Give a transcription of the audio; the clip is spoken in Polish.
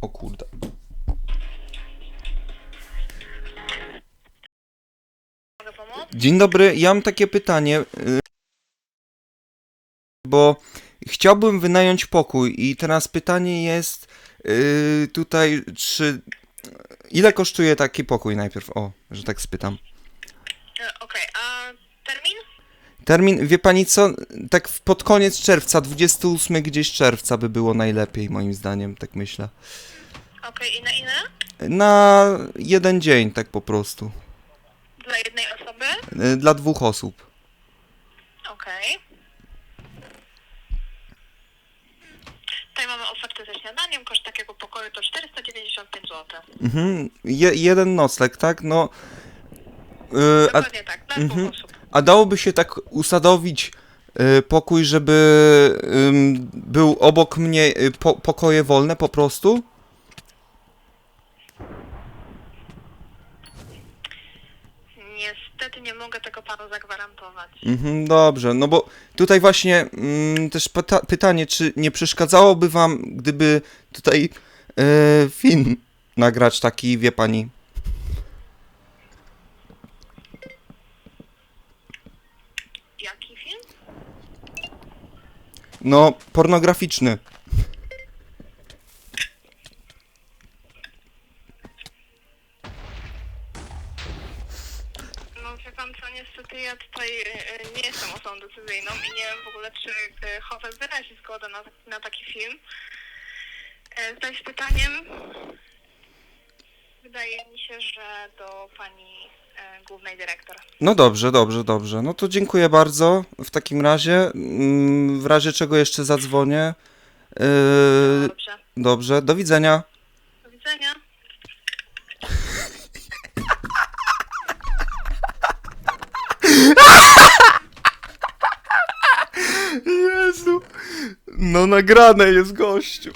O kurde. Dzień dobry, ja mam takie pytanie. y, Bo chciałbym wynająć pokój i teraz pytanie jest y, tutaj, czy. Ile kosztuje taki pokój najpierw? O, że tak spytam. E, Okej, a termin? Termin, wie pani co? Tak pod koniec czerwca, 28 gdzieś czerwca by było najlepiej, moim zdaniem, tak myślę. Okej, i na ile? Na jeden dzień, tak po prostu. Dla jednej osoby? Y, Dla dwóch osób. Okej. Tutaj mamy ofertę ze śniadaniem. Koszt takiego pokoju to 495 zł. Mhm. Je, jeden nocleg, tak? No. y, a, Dokładnie tak, dla mhm. dwóch osób. A dałoby się tak usadowić y, pokój, żeby był obok mnie y, po, pokoje wolne po prostu? Niestety nie mogę tego panu zagwarantować. Mhm, dobrze, no bo tutaj właśnie mm, też pyta pytanie, czy nie przeszkadzałoby wam, gdyby tutaj y, film nagrać taki, wie pani? Jaki film? No, pornograficzny. No wie pan co, niestety ja tutaj e, nie jestem osobą decyzyjną i nie wiem w ogóle, czy e, Hofel wyrazi zgodę na, na taki film. E, Zaś pytaniem, wydaje mi się, że do pani głównej dyrektor. No dobrze, dobrze, dobrze. No to dziękuję bardzo. W takim razie, mm, w razie czego jeszcze zadzwonię. Yy, Dobrze, dobrze, do widzenia. do widzenia. Jezu. No nagrane jest gościu.